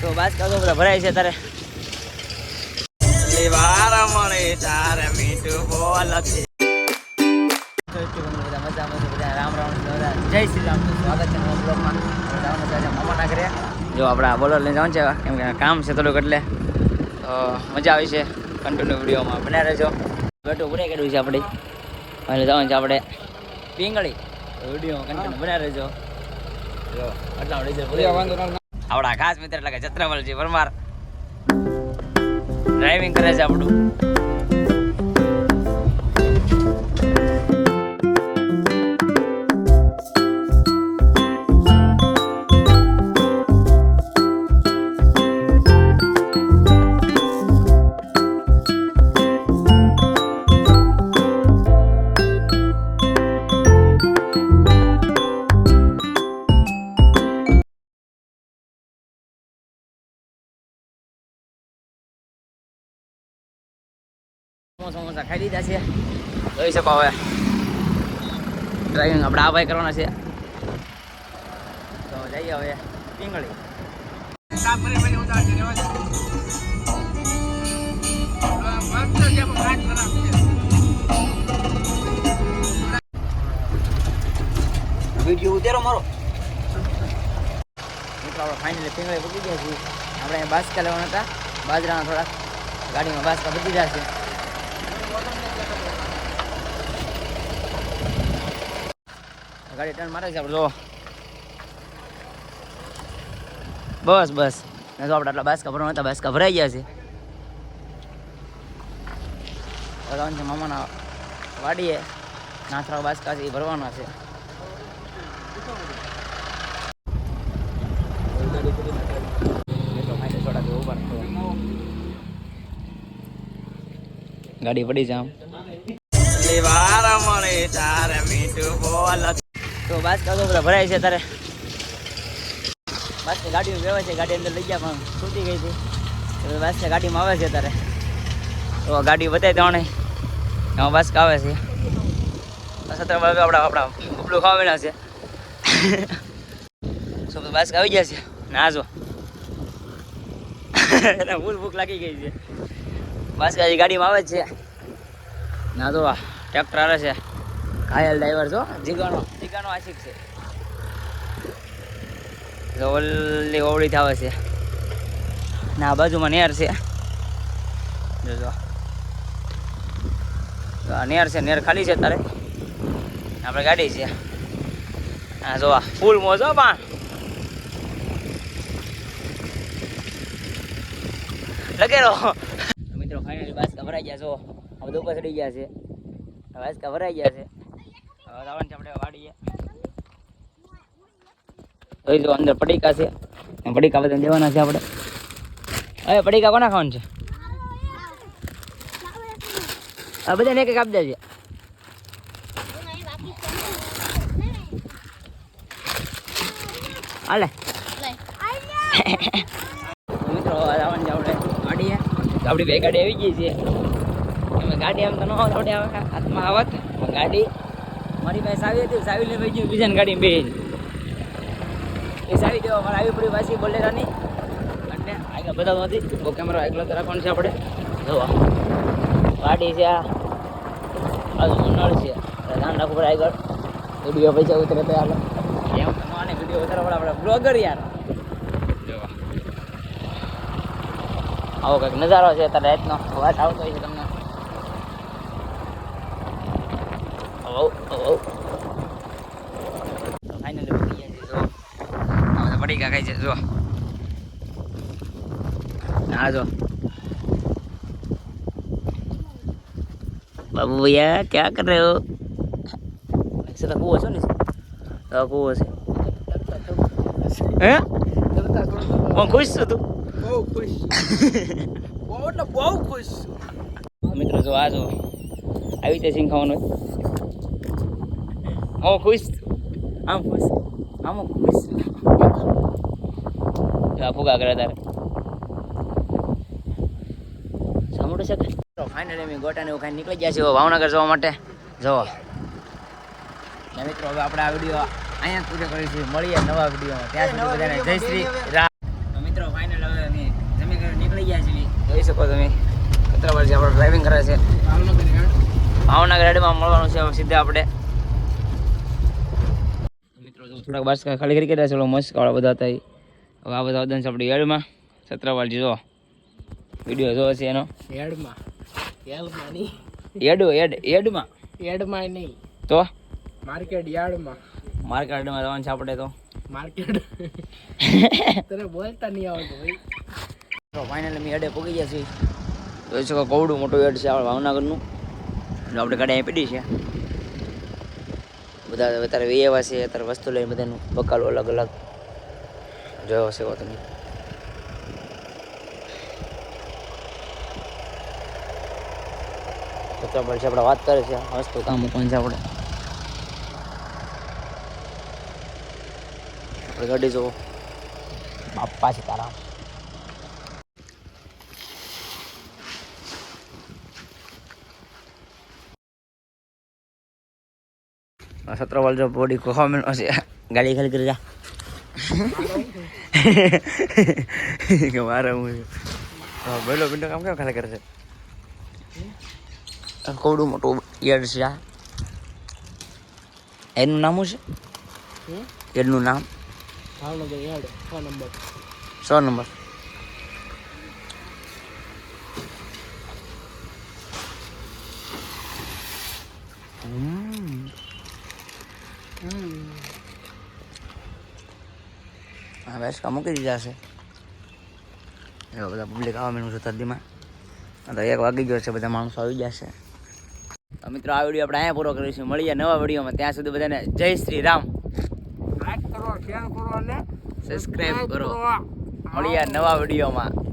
તો બાસ કાઢો બધા ભરાય છે તારે તો જો આપણે લઈને જવાનું છે કેમ કે કામ છે થોડુંક એટલે. તો મજા આવી છે. કન્ટિન્યુ વિડીયોમાં બન્યા રહેજો. બેઠું પૂરે કર્યું છે આપણે એટલે જવાનું છે આપણે પિંગળી. વીડિયો કન્ટિન્યુ બન્યા રહેજો. જો આટલા આપણા ખાસ મિત્ર એટલે કે છત્રવલજી પરમાર. ડ્રાઇવિંગ કરે છે આપણું. સમોસા સમોસા ખાઈ લીધા છે. જોઈ શકો હવે. ડ્રાઇવિંગ આપણે આ ભાઈ કરવાના છે. તો જઈએ હવે પિંગળી. વીડિયો ઉતારો મારો. મિત્રો આપણે ફાઇનલી પિંગળી પકી ગયા છીએ આપણે અહીંયા બાસકા લેવાના હતા. બાજરાના થોડા ગાડીમાં બાસકા બધી ગયા છે. ગાડી ટર્ન મારે છે જો બસ બસ. ને તો આપણે આટલા બાસકા ભરવાના હતા બાસકા ભરાઈ ગયા છે. ભગવાન છે મામાના વાડીએ નાથરા બાસકા છે એ ભરવાના છે. ગાડી પડી આમ. તો બાસ તો બધા ભરાય છે તારે. બાસ ગાડી વ્યવહાર છે, ગાડી અંદર લઈ ગયા, પણ છૂટી ગઈ હતી. તો બાસ ગાડીમાં આવે છે તારે. તો ગાડી બતાવી ત્રણે એમાં બાસ આવે છે? સત્ર વાગે આપણા આપણા ઉપલું ખાવાના છે. શું તો બાસ આવી ગયા છે? ના, જો. એને ભૂખ લાગી ગઈ છે. બાસ ગાડીમાં આવે છે? ના તો ટ્રેક્ટર આવે છે. ઘાયલ ડ્રાઈવર છો? જીગાનો. જીગાનો આશિક છે. ઓલી ઓવળી થાવે છે. ને આ બાજુમાં નેર છે. જોજો નેર છે, નેર ખાલી છે તારે આપણે ગાડી છે. હા જોવા ફૂલ મોજો પણ લગેરો મિત્રો ફાઇનલી બાસકા કવરાઈ ગયા છો હવે તો ચડી ગયા છે. બાસકા કવરાઈ ગયા છે. લાવવાનું છે વાડીએ. જોઈ અંદર પડીકા છે. પડીકા બધા દેવાના છે આપણે. હવે પડીકા કોના ખાવાનું છે? આ બધાને એક એક આપી દેજે. હાલે. મિત્રો આવવાનું છે આપણે ગાડીએ આપણી બે ગાડી આવી ગઈ છે. ગાડી આમ તો ન આવડે આવે હાથમાં આવત ગાડી મારી પાસે સાવી હતી સાવી લઈને ગયું બીજાની ગાડી બે એ સાવી દેવા મારે આવી પડી પાછી બોલેરાની. એટલે આગળ બધા નથી બહુ કેમેરો એકલો તો રાખવાનો છે આપણે. જોવા ગાડી છે આ. નળ છે. ધ્યાન રાખવું પડે આગળ. વીડિયો પૈસા ઉતરે તો હાલો. એમ આને વીડિયો ઉતારવા પડે આપણે બ્લોગર યાર. જોવા. આવો કંઈક નજારો છે અત્યારે રાતનો. અવાજ આવતો હોય છે તમને. હવો હવો ફાઇનલી પડી ગયા છે જો આ બધા પડી ગયા ખાય છે જો ના જો બાબુ ભૈયા ક્યાં કર રહે હો સર કૂવો છો ને તો કૂવો છે હે હું ખુશ છું તું બહુ ખુશ બહુ એટલે બહુ ખુશ મિત્રો જો આ જો આવી રીતે સિંગ ખાવાનું હું ખુશ આમ ખુશ આમ ખુશ જો આ ફુગા કરે તારે. સાંભળું છે ફાઇનલી અમે ગોટાને એવું ખાઈ નીકળી ગયા છે ભાવનગર જવા માટે. જો ને મિત્રો હવે આપણે આ વીડિયો અહીંયા પૂરો કરીશું. મળીએ નવા વિડીયોમાં ત્યાં સુધી બધાને જય શ્રી રામ. મિત્રો ફાઇનલ હવે અમે જમી કરીને નીકળી ગયા છીએ. જોઈ શકો તમે છત્રાપુરથી આપણે ડ્રાઇવિંગ કરે છે. ભાવનગર ગાડીમાં મળવાનું છે સીધા આપણે. થોડાક બાસકા ખાલી કરી કર્યા છે ઓલો મસ્ક વાળા બધા હતા હવે આ બધા છે આપણી એડમાં છત્રાવાલજી જો. વીડિયો જોવો છે એનો. એડમાં એડમાં નહીં. યાર્ડ એડ એડમાં એડમાં નહીં. તો? માર્કેટ યાર્ડમાં. માર્કેટમાં જવાનું છે આપણે તો. માર્કેટ. તને બોલતા નહીં આવડતું ભાઈ. તો ફાઇનલી મેં એડે પહોંચી ગયા છીએ. જોઈ શકો કવડું મોટું એડ છે આપણે ભાવનગરનું. આપણે ગાડી અહીં પડી છે. બધા અત્યારે વેવા છે, અત્યારે વસ્તુ લઈને બધાનું બકાલો અલગ અલગ. જોયો હશે તમે. છે આપણે વાત કરે છે વસ્તુ કામ પણ છે આપણે. આપણે ગાડી જુઓ બાપા છે તારા સત્રવાલ જો બોડી કોખા મેન છે. ગાડી ખાલી કરી જા. કે મારે હું હા બોલો બિંડો કામ કેમ ખાલી કરે છે? આ કવડું મોટું યાર્ડ છે આ. એનું નામ શું છે? એનું નામ? ભાવનગર યાર્ડ છ નંબર. સો નંબર. બેસ મૂકી દીધા છે એવા બધા પબ્લિક આવવા માંડ્યું છે તદ્દીમાં તો એક વાગી ગયો છે બધા માણસો આવી ગયા છે તો મિત્રો આ વીડિયો આપણે અહીંયા પૂરો કરીશું મળીએ નવા વિડીયોમાં ત્યાં સુધી બધાને જય શ્રી રામ લાઈક કરો શેર કરો અને સબસ્ક્રાઇબ કરો મળીએ નવા વિડીયોમાં